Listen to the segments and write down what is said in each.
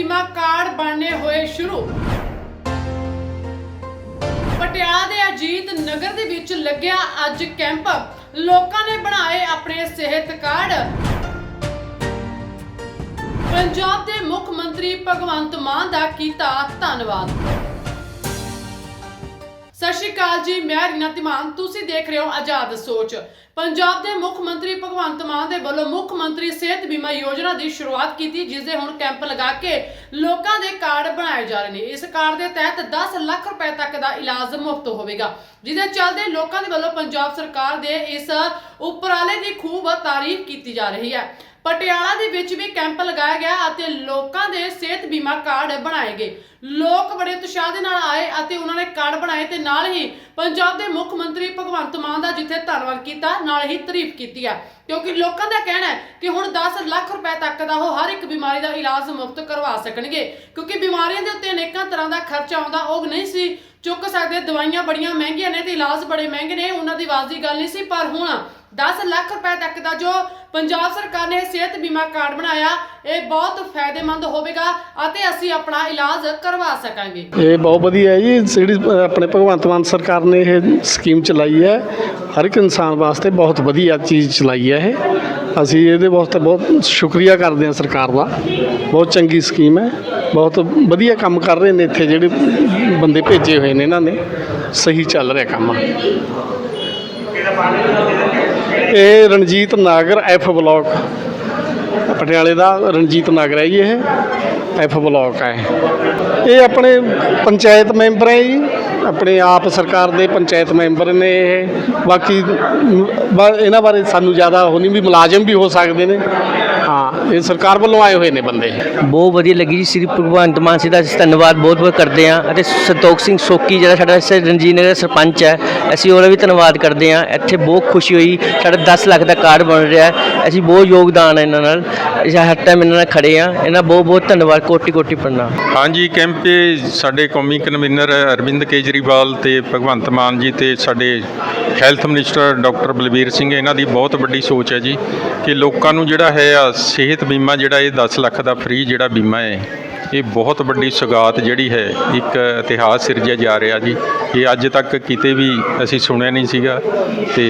ਬੀਮਾ ਕਾਰਡ ਬਣਨੇ ਹੋਏ ਸ਼ੁਰੂ। ਪਟਿਆਲਾ ਦੇ ਅਜੀਤ ਨਗਰ ਦੇ ਵਿੱਚ ਲੱਗਿਆ ਅੱਜ ਕੈਂਪ। ਲੋਕਾਂ ਨੇ ਬਣਾਏ ਆਪਣੇ ਸਿਹਤ ਕਾਰਡ। ਪੰਜਾਬ ਦੇ ਮੁੱਖ ਮੰਤਰੀ ਭਗਵੰਤ ਮਾਨ ਦਾ ਕੀਤਾ ਧੰਨਵਾਦ। ਸਤਿ ਸ਼੍ਰੀ ਅਕਾਲ ਜੀ, ਮੈਂ ਰੀਨਾ ਤਿਮਾਨ ਤੁਸੀਂ ਦੇਖ ਰਹੇ ਹੋ ਆਜ਼ਾਦ ਸੋਚ। ਪੰਜਾਬ ਦੇ ਮੁੱਖ ਮੰਤਰੀ ਭਗਵੰਤ ਮਾਨ ਦੇ ਵੱਲੋਂ ਮੁੱਖ ਮੰਤਰੀ ਸਿਹਤ ਬੀਮਾ ਯੋਜਨਾ ਦੀ ਸ਼ੁਰੂਆਤ ਕੀਤੀ, ਜਿਸ ਦੇ ਹੁਣ ਕੈਂਪ ਲਗਾ ਕੇ ਲੋਕਾਂ ਦੇ ਕਾਰਡ ਬਣਾਏ ਜਾ ਰਹੇ ਨੇ। ਇਸ ਕਾਰਡ ਦੇ ਤਹਿਤ 10 ਲੱਖ ਰੁਪਏ ਤੱਕ ਦਾ ਇਲਾਜ ਮੁਫਤ ਹੋਵੇਗਾ, ਜਿਹਦੇ ਚੱਲਦੇ ਲੋਕਾਂ ਦੇ ਵੱਲੋਂ ਪੰਜਾਬ ਸਰਕਾਰ ਦੇ ਇਸ ਉਪਰਾਲੇ ਦੀ ਖੂਬ ਤਾਰੀਫ ਕੀਤੀ ਜਾ ਰਹੀ ਹੈ। ਪਟਿਆਲਾ ਦੇ ਵਿੱਚ ਵੀ ਕੈਂਪ ਲਗਾਇਆ ਗਿਆ ਅਤੇ ਲੋਕਾਂ ਦੇ ਸਿਹਤ ਬੀਮਾ ਕਾਰਡ ਬਣਾਏ ਗਏ। ਲੋਕ ਬੜੇ ਉਤਸ਼ਾਹ ਦੇ ਨਾਲ ਆਏ ਅਤੇ ਉਹਨਾਂ ਨੇ ਕਾਰਡ ਬਣਾਏ ਤੇ ਨਾਲ ਹੀ ਪੰਜਾਬ ਦੇ ਮੁੱਖ ਮੰਤਰੀ ਭਗਵੰਤ ਮਾਨ ਦਾ ਜਿੱਥੇ ਧੰਨਵਾਦ ਕੀਤਾ, ਨਾਲ ਹੀ ਤਾਰੀਫ ਕੀਤੀ ਆ। ਕਿਉਂਕਿ ਲੋਕਾਂ ਦਾ ਕਹਿਣਾ ਹੈ ਕਿ ਹੁਣ 10 ਲੱਖ ਰੁਪਏ ਤੱਕ ਦਾ ਉਹ ਹਰ ਇੱਕ ਬਿਮਾਰੀ ਦਾ ਇਲਾਜ ਮੁਫਤ ਕਰਵਾ ਸਕਣਗੇ। ਕਿਉਂਕਿ ਬਿਮਾਰੀਆਂ ਦੇ ਉੱਤੇ ਅਨੇਕਾਂ ਤਰ੍ਹਾਂ ਦਾ ਖਰਚਾ ਆਉਂਦਾ, ਉਹ ਨਹੀਂ ਸੀ ਚੁੱਕ ਸਕਦੇ, ਦਵਾਈਆਂ ਬੜੀਆਂ ਮਹਿੰਗੀਆਂ ਨੇ ਤੇ ਇਲਾਜ ਬੜੇ ਮਹਿੰਗੇ ਨੇ, ਉਹਨਾਂ ਦੀ ਵਾਜ ਦੀ ਗੱਲ ਨਹੀਂ ਸੀ, ਪਰ ਹੁਣ 10 ਲੱਖ ਰੁਪਏ ਤੱਕ ਦਾ ਜੋ ਪੰਜਾਬ ਸਰਕਾਰ ਨੇ ਸਿਹਤ ਬੀਮਾ ਕਾਰਡ ਬਣਾਇਆ, ਇਹ ਬਹੁਤ ਫਾਇਦੇਮੰਦ ਹੋਵੇਗਾ ਅਤੇ ਅਸੀਂ ਆਪਣਾ ਇਲਾਜ ਕਰਵਾ ਸਕਾਂਗੇ। ਇਹ ਬਹੁਤ ਵਧੀਆ ਹੈ ਜੀ, ਜਿਹੜੀ ਆਪਣੇ ਭਗਵੰਤ ਮਾਨ ਸਰਕਾਰ ਨੇ ਇਹ ਸਕੀਮ ਚਲਾਈ ਹੈ, ਹਰ ਇੱਕ ਇਨਸਾਨ ਵਾਸਤੇ ਬਹੁਤ ਵਧੀਆ ਚੀਜ਼ ਚਲਾਈ ਹੈ ਇਹ। ਅਸੀਂ ਇਹਦੇ ਵਾਸਤੇ ਬਹੁਤ ਸ਼ੁਕਰੀਆ ਕਰਦੇ ਹਾਂ ਸਰਕਾਰ ਦਾ। ਬਹੁਤ ਚੰਗੀ ਸਕੀਮ ਹੈ। ਬਹੁਤ ਵਧੀਆ ਕੰਮ ਕਰ ਰਹੇ ਨੇ ਇੱਥੇ ਜਿਹੜੇ ਬੰਦੇ ਭੇਜੇ ਹੋਏ ਨੇ ਇਹਨਾਂ ਨੇ। ਸਹੀ ਚੱਲ ਰਿਹਾ ਕੰਮ। ਇਹ ਰਣਜੀਤ ਨਾਗਰ ਐਫ ਬਲਾਕ। ਪਟਿਆਲੇ ਦਾ ਰਣਜੀਤ ਨਾਗਰ ਹੈ ਜੀ ਇਹ। ਐਫ ਬਲਾਕ ਹੈ। ਇਹ ਆਪਣੇ ਪੰਚਾਇਤ ਮੈਂਬਰ ਹੈ ਜੀ। ਆਪਣੇ ਆਪ ਸਰਕਾਰ ਦੇ ਪੰਚਾਇਤ ਮੈਂਬਰ ਨੇ ਇਹ। ਬਾਕੀ ਬ- ਇਹਨਾਂ ਬਾਰੇ ਸਾਨੂੰ ਜ਼ਿਆਦਾ ਉਹ ਨਹੀਂ ਵੀ ਮੁਲਾਜ਼ਮ ਵੀ ਹੋ ਸਕਦੇ ਨੇ। ਹਾਂ। ਇਹ ਸਰਕਾਰ ਵੱਲੋਂ ਆਏ ਹੋਏ ਨੇ ਬੰਦੇ। ਬਹੁਤ ਵਧੀਆ ਲੱਗੀ ਜੀ। ਸ੍ਰੀ ਭਗਵੰਤ ਮਾਨ ਜੀ ਦਾ ਅਸੀਂ ਧੰਨਵਾਦ ਬਹੁਤ ਬਹੁਤ ਕਰਦੇ ਹਾਂ ਅਤੇ ਸੰਤੋਖ ਸਿੰਘ ਸੋਕੀ ਜਿਹੜਾ ਸਾਡਾ ਇਸ ਰਣਜੀਤ ਨਗਰ ਦਾ ਸਰਪੰਚ ਹੈ ਅਸੀਂ ਉਹਦਾ ਵੀ ਧੰਨਵਾਦ ਕਰਦੇ ਹਾਂ। ਇੱਥੇ ਬਹੁਤ ਖੁਸ਼ੀ ਹੋਈ। ਸਾਡਾ 10 ਲੱਖ ਦਾ ਕਾਰਡ ਬਣ ਰਿਹਾ ਹੈ। ਅਸੀਂ ਬਹੁਤ ਯੋਗਦਾਨ ਹੈ ਇਹਨਾਂ ਨਾਲ। ਅਸੀਂ ਹਰ ਟਾਈਮ ਇਹਨਾਂ ਨਾਲ ਖੜੇ ਹਾਂ। ਇਹਨਾਂ ਬਹੁਤ ਬਹੁਤ ਧੰਨਵਾਦ। ਕੋਟੀ ਕੋਟੀ ਪ੍ਰਣਾਮ। ਹਾਂਜੀ ਕੈਂਪ 'ਤੇ ਸਾਡੇ ਕੌਮੀ ਕਨਵੀਨਰ ਅਰਵਿੰਦ ਕੇਜਰੀਵਾਲ ਤੇ ਭਗਵੰਤ ਮਾਨ ਜੀ ਤੇ ਸਾਡੇ health minister doctor Balbir Singh ਇਹਨਾਂ ਦੀ ਬਹੁਤ ਵੱਡੀ ਸੋਚ ਹੈ ਜੀ ਕਿ ਲੋਕਾਂ ਨੂੰ ਜਿਹੜਾ ਹੈ ਆ ਸਿਹਤ ਬੀਮਾ ਜਿਹੜਾ ਇਹ 10 ਲੱਖ ਦਾ ਫ੍ਰੀ ਜਿਹੜਾ ਬੀਮਾ ਹੈ, ਇਹ ਬਹੁਤ ਵੱਡੀ ਸੁਗਾਤ ਜਿਹੜੀ ਹੈ, ਇੱਕ ਇਤਿਹਾਸ ਸਿਰਜਿਆ ਜਾ ਰਿਹਾ ਜੀ। ਇਹ ਅੱਜ ਤੱਕ ਕਿਤੇ ਵੀ ਅਸੀਂ ਸੁਣਿਆ ਨਹੀਂ ਸੀਗਾ ਤੇ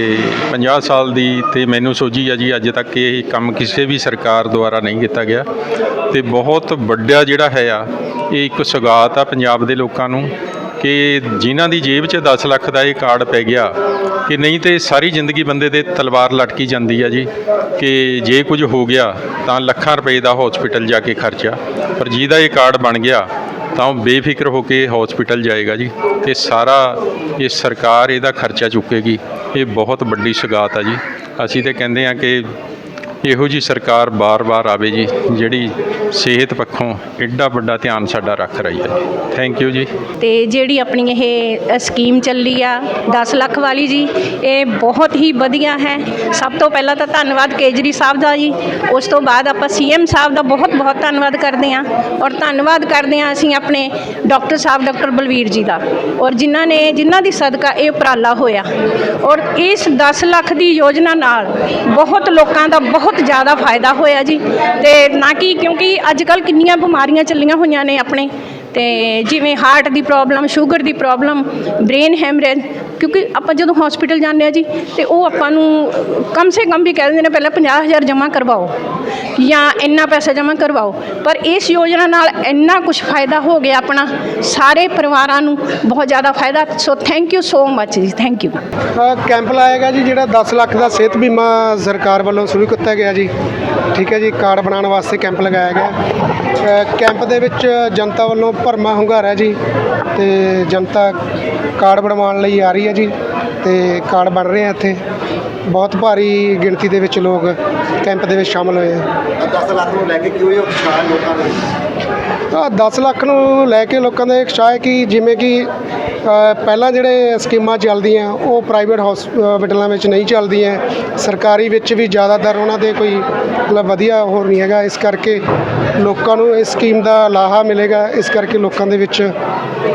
50 ਸਾਲ ਦੀ ਤੇ ਮੈਨੂੰ ਸੋਝੀ ਆ ਜੀ, ਅੱਜ ਤੱਕ ਇਹ ਕੰਮ ਕਿਸੇ ਵੀ ਸਰਕਾਰ ਦੁਆਰਾ ਨਹੀਂ ਕੀਤਾ ਗਿਆ। ਤੇ ਬਹੁਤ ਵੱਡਾ ਜਿਹੜਾ ਹੈ ਆ, ਇਹ ਇੱਕ ਸੁਗਾਤ ਆ ਪੰਜਾਬ ਦੇ ਲੋਕਾਂ ਨੂੰ ਕਿ ਜਿਨ੍ਹਾਂ ਦੀ ਜੇਬ 'ਚ 10 ਲੱਖ ਦਾ ਇਹ ਕਾਰਡ ਪੈ ਗਿਆ ਕਿ ਨਹੀਂ ਤੇ ਸਾਰੀ ਜ਼ਿੰਦਗੀ ਬੰਦੇ ਦੇ ਤਲਵਾਰ ਲਟਕੀ ਜਾਂਦੀ ਆ ਜੀ, ਕਿ ਜੇ ਕੁਝ ਹੋ ਗਿਆ ਤਾਂ ਲੱਖਾਂ ਰੁਪਏ ਦਾ ਹਸਪੀਟਲ ਜਾ ਕੇ ਖਰਚਾ ਪਰ ਜਿਹਦਾ ਇਹ ਕਾਰਡ ਬਣ ਗਿਆ ਤਾਂ ਉਹ ਬੇਫਿਕਰ ਹੋ ਕੇ ਹਸਪੀਟਲ ਜਾਏਗਾ ਜੀ ਤੇ ਸਾਰਾ ਇਹ ਸਰਕਾਰ ਇਹਦਾ ਖਰਚਾ ਚੁੱਕੇਗੀ। ਇਹ ਬਹੁਤ ਵੱਡੀ ਸੁਗਾਤ ਆ ਜੀ। ਅਸੀਂ ਤੇ ਕਹਿੰਦੇ ਆ ਕਿ ਇਹੋ ਜੀ ਸਰਕਾਰ ਬਾਰ-ਬਾਰ ਆਵੇ ਜੀ, ਜਿਹੜੀ ਸਿਹਤ ਪੱਖੋਂ ਐਡਾ ਵੱਡਾ ਧਿਆਨ ਸਾਡਾ ਰੱਖ ਰਹੀ ਹੈ। ਥੈਂਕ ਯੂ ਜੀ। ਤੇ ਜਿਹੜੀ ਆਪਣੀ ਇਹ ਸਕੀਮ ਚੱਲੀ ਆ 10 ਲੱਖ ਵਾਲੀ ਜੀ, ਇਹ ਬਹੁਤ ਹੀ ਵਧੀਆ ਹੈ। ਸਭ ਤੋਂ ਪਹਿਲਾਂ ਤਾਂ ਧੰਨਵਾਦ ਕੇਜਰੀ ਸਾਹਿਬ ਦਾ ਜੀ। ਉਸ ਤੋਂ ਬਾਅਦ ਆਪਾਂ ਸੀਐਮ ਸਾਹਿਬ ਦਾ ਬਹੁਤ ਬਹੁਤ ਧੰਨਵਾਦ ਕਰਦੇ ਹਾਂ। ਔਰ ਧੰਨਵਾਦ ਕਰਦੇ ਹਾਂ ਅਸੀਂ ਆਪਣੇ ਡਾਕਟਰ ਸਾਹਿਬ, ਡਾਕਟਰ ਬਲਵੀਰ ਜੀ ਦਾ। ਔਰ ਜਿਨ੍ਹਾਂ ਨੇ, ਜਿਨ੍ਹਾਂ ਦੀ ਸਦਕਾ ਇਹ ਉਪਰਾਲਾ ਹੋਇਆ। ਔਰ ਇਸ 10 ਲੱਖ ਦੀ ਯੋਜਨਾ ਨਾਲ ਬਹੁਤ ਲੋਕਾਂ ਦਾ ਬਹੁਤ ਬਹੁਤ ਜ਼ਿਆਦਾ ਫਾਇਦਾ ਹੋਇਆ ਜੀ। ਤੇ ਨਾ ਕਿ ਕਿਉਂਕਿ ਅੱਜ ਕੱਲ ਕਿੰਨੀਆਂ ਬਿਮਾਰੀਆਂ ਚੱਲੀਆਂ ਹੋਈਆਂ ਨੇ ਆਪਣੇ। ਤੇ ਜਿਵੇਂ ਹਾਰਟ ਦੀ ਪ੍ਰੋਬਲਮ ਸ਼ੂਗਰ ਦੀ ਪ੍ਰੋਬਲਮ ਬ੍ਰੇਨ ਹੈਮਰੇਜ ਕਿਉਂਕਿ ਆਪਾਂ ਜਦੋਂ ਹਸਪੀਟਲ ਜਾਂਦੇ ਆ ਜੀ, ਤੇ ਉਹ ਆਪਾਂ ਨੂੰ, ਕਮ ਸੇ ਕਮ ਵੀ ਕਹਿ ਦਿੰਦੇ ਨੇ ਪਹਿਲਾਂ 50000 ਜਮ੍ਹਾਂ ਕਰਵਾਓ ਜਾਂ ਇੰਨਾ ਪੈਸਾ ਜਮ੍ਹਾਂ ਕਰਵਾਓ। ਪਰ ਇਸ ਯੋਜਨਾ ਨਾਲ ਇੰਨਾ ਕੁਝ ਫਾਇਦਾ ਹੋ ਗਿਆ ਆਪਣਾ, ਸਾਰੇ ਪਰਿਵਾਰਾਂ ਨੂੰ ਬਹੁਤ ਜ਼ਿਆਦਾ ਫਾਇਦਾ। ਸੋ ਥੈਂਕ ਯੂ ਸੋ ਮੱਚ ਜੀ ਥੈਂਕ ਯੂ ਕੈਂਪ ਲਾਇਆ ਗਿਆ ਜੀ, ਜਿਹੜਾ 10 ਲੱਖ ਦਾ ਸਿਹਤ ਬੀਮਾ ਸਰਕਾਰ ਵੱਲੋਂ ਸ਼ੁਰੂ ਕੀਤਾ ਗਿਆ ਜੀ। ਠੀਕ ਹੈ ਜੀ, ਕਾਰਡ ਬਣਾਉਣ ਵਾਸਤੇ ਕੈਂਪ ਲਗਾਇਆ ਗਿਆ। ਕੈਂਪ ਦੇ ਵਿੱਚ ਜਨਤਾ ਵੱਲੋਂ ਭਰਮਾ ਹੁੰਗਾਰਾ ਜੀ, ਤੇ ਜਨਤਾ ਕਾਰਡ ਬਣਵਾਉਣ ਲਈ ਆ ਰਹੀ ਹੈ ਜੀ ਤੇ ਕਾਰਡ ਬਣ ਰਹੇ ਆ ਇੱਥੇ। ਬਹੁਤ ਭਾਰੀ ਗਿਣਤੀ ਦੇ ਵਿੱਚ ਲੋਕ ਕੈਂਪ ਦੇ ਵਿੱਚ ਸ਼ਾਮਲ ਹੋਏ ਆ। 10 ਲੱਖ ਨੂੰ ਲੈ ਕੇ ਕਿਉਂ ਇਹ ਉਤਸ਼ਾਹ ਲੋਕਾਂ ਦੇ ਆ 10 ਲੱਖ ਨੂੰ ਲੈ ਕੇ ਲੋਕਾਂ ਦਾ ਚਾਹ ਹੈ ਕਿ ਜਿਵੇਂ ਕਿ ਅ, ਪਹਿਲਾਂ ਜਿਹੜੇ ਸਕੀਮਾਂ ਚੱਲਦੀਆਂ ਉਹ ਪ੍ਰਾਈਵੇਟ ਹਸਪੀਟਲਾਂ ਵਿੱਚ ਨਹੀਂ ਚੱਲਦੀਆਂ। ਸਰਕਾਰੀ ਵਿੱਚ ਵੀ ਜ਼ਿਆਦਾਤਰ ਉਹਨਾਂ ਦੇ ਕੋਈ ਮਤਲਬ ਵਧੀਆ ਹੋਰ ਨਹੀਂ ਹੈਗਾ। ਇਸ ਕਰਕੇ ਲੋਕਾਂ ਨੂੰ ਇਸ ਸਕੀਮ ਦਾ ਲਾਹਾ ਮਿਲੇਗਾ। ਇਸ ਕਰਕੇ ਲੋਕਾਂ ਦੇ ਵਿੱਚ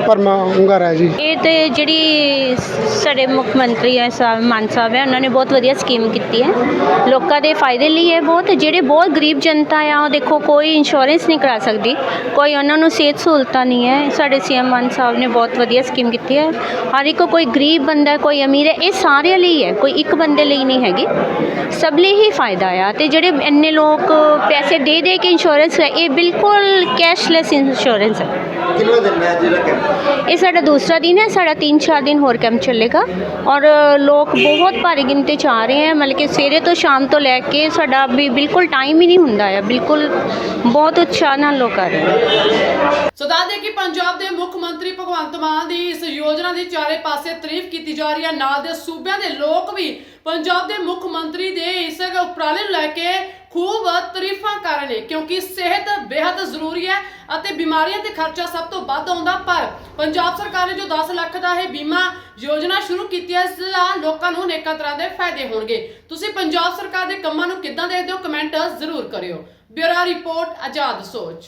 ਭਰਮਾ ਹੁੰਗਾਰਾ ਹੈ ਜੀ। ਇਹ ਤੇ ਜਿਹੜੀ ਸਾਡੇ ਮੁੱਖ ਮੰਤਰੀ ਹੈ ਸਾਹਿਬ ਮਾਨ ਸਾਹਿਬ ਹੈ ਉਹਨਾਂ ਨੇ ਬਹੁਤ ਵਧੀਆ ਸਕੀਮ ਕੀਤੀ ਹੈ। ਲੋਕਾਂ ਦੇ ਫਾਇਦੇ ਲਈ ਹੈ ਬਹੁਤ ਜਿਹੜੇ ਬਹੁਤ ਗਰੀਬ ਜਨਤਾ ਆ ਉਹ ਦੇਖੋ ਕੋਈ ਇੰਸ਼ੋਰੈਂਸ ਨਹੀਂ ਕਰਾ ਸਕਦੀ। ਕੋਈ ਉਹਨਾਂ ਨੂੰ ਸਿਹਤ ਸਹੂਲਤਾਂ ਨਹੀਂ ਹੈ। ਸਾਡੇ ਸੀਐਮ ਮਾਨ ਸਾਹਿਬ ਨੇ ਬਹੁਤ ਵਧੀਆ ਸਕੀਮ ਕੀਤੀ ਹੈ। ਹਰ ਇੱਕ ਕੋਈ ਗਰੀਬ ਬੰਦਾ ਹੈ, ਕੋਈ ਅਮੀਰ ਹੈ ਇਹ ਸਾਰਿਆਂ ਲਈ ਹੈ। ਕੋਈ ਇੱਕ ਬੰਦੇ ਲਈ ਨਹੀਂ ਹੈਗੀ। ਸਭ ਲਈ ਹੀ ਫਾਇਦਾ ਆ। ਤੇ ਜਿਹੜੇ ਇੰਨੇ ਲੋਕ ਪੈਸੇ ਦੇ ਦੇ ਕੇ ਇੰਸ਼ੋਰੈਂਸ ਹੈ ਇਹ ਬਿਲਕੁਲ ਕੈਸ਼ਲੈਸ ਇੰਸ਼ੋਰੈਂਸ ਹੈ। ਕਿੰਨੇ ਦਿਨ ਹੈ ਜਿਹੜਾ ਇਹ ਸਾਡਾ ਦੂਸਰਾ ਦਿਨ ਹੈ, ਸਾਡਾ 3-4 ਦਿਨ ਹੋਰ ਕੈਂਪ ਚੱਲੇਗਾ। ਔਰ ਲੋਕ ਬਹੁਤ ਭਾਰੀ ਗਿਣਤੀ ਚ ਆ ਰਹੇ ਹੈ, ਮਤਲਬ ਕਿ ਸਵੇਰੇ ਤੋਂ ਸ਼ਾਮ ਤੋਂ ਲੈ ਕੇ ਸਾਡਾ ਵੀ ਬਿਲਕੁਲ ਟਾਈਮ ਹੀ ਨਹੀਂ ਹੁੰਦਾ ਹੈ। ਬਿਲਕੁਲ ਬਹੁਤ ਉਤਸ਼ਾਹ ਨਾਲ ਲੋਕ ਆ ਰਹੇ ਹੈ। ਸੋ ਦੱਸਦੇ ਕਿ ਪੰਜਾਬ ਦੇ ਮੁੱਖ ਮੰਤਰੀ ਭਗਵੰਤ ਮਾਨ ਦੀ ਇਸ ਯੋਜਨਾ ਦੀ ਚਾਰੇ ਪਾਸੇ ਤਾਰੀਫ ਕੀਤੀ ਜਾ ਰਹੀ ਹੈ। ਨਾਲ ਦੇ ਸੂਬਿਆਂ ਦੇ ਲੋਕ ਵੀ ਪੰਜਾਬ ਦੇ ਮੁੱਖ ਮੰਤਰੀ ਦੇ ਇਸ ਉਪਰਾਲੇ ਨੂੰ ਲੈ ਕੇ ਖੂਬ ਤਾਰੀਫਾਂ ਕਰ ਰਹੇ ਨੇ, ਕਿਉਂਕਿ ਸਿਹਤ ਬੇहद ਜ਼ਰੂਰੀ ਹੈ ਅਤੇ ਬਿਮਾਰੀਆਂ ਤੇ ਖਰਚਾ ਸਭ ਤੋਂ ਵੱਧ ਆਉਂਦਾ, ਪਰ ਪੰਜਾਬ ਸਰਕਾਰ ਨੇ ਜੋ 10 ਲੱਖ ਦਾ ਇਹ ਬੀਮਾ ਯੋਜਨਾ ਸ਼ੁਰੂ ਕੀਤੀ ਹੈ, ਇਸ ਨਾਲ ਲੋਕਾਂ ਨੂੰ ਅਨੇਕਾਂ ਤਰ੍ਹਾਂ ਦੇ ਫਾਇਦੇ ਹੋਣਗੇ। ਤੁਸੀਂ ਪੰਜਾਬ ਸਰਕਾਰ ਦੇ ਕੰਮਾਂ ਨੂੰ ਕਿੱਦਾਂ ਦੇਖਦੇ ਹੋ? ਕਮੈਂਟ ਜ਼ਰੂਰ ਕਰਿਓ। ਬਿਊਰੋ ਰਿਪੋਰਟ, ਆਜ਼ਾਦ ਸੋਚ।